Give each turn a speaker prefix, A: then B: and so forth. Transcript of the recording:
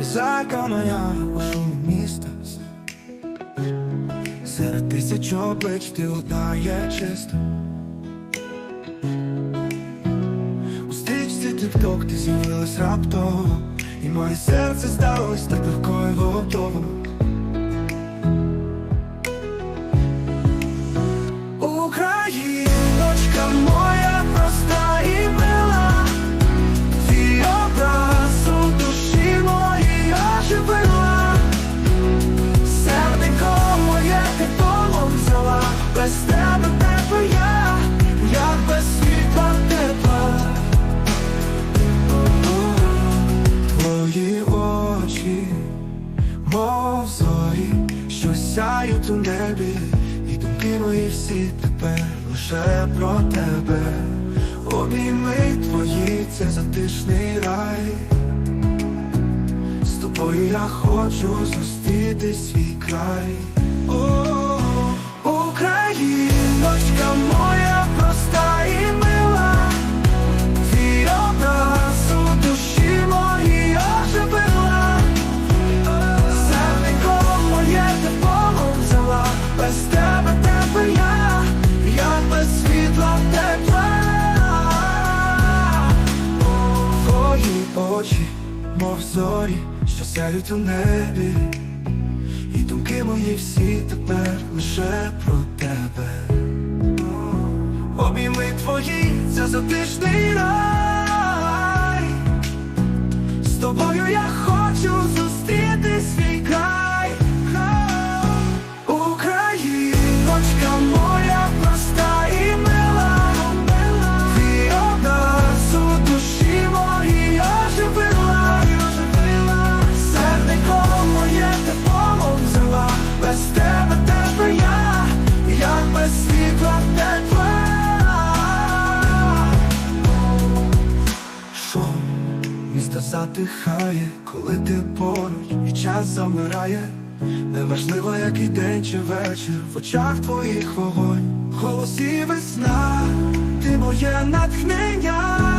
A: Лізака моя у шумі міста Серед тисяч облич ти одна є чиста У стрічці тік-ток ти з'явилась раптово І моє серце здалось так легко і готово у небі, і думки мої всі тепер лише про тебе. Обійми твої, це затишний рай. З тобою я хочу зустріти свій край. О, Україночка моя що сяють у небі. І думки мої всі тепер лише про тебе. Обійми твої, це затишний рай затихає, коли ти поруч і час замирає. Неважливо, який день чи вечір, в очах твоїх вогонь, в голосі весна, ти моє натхнення.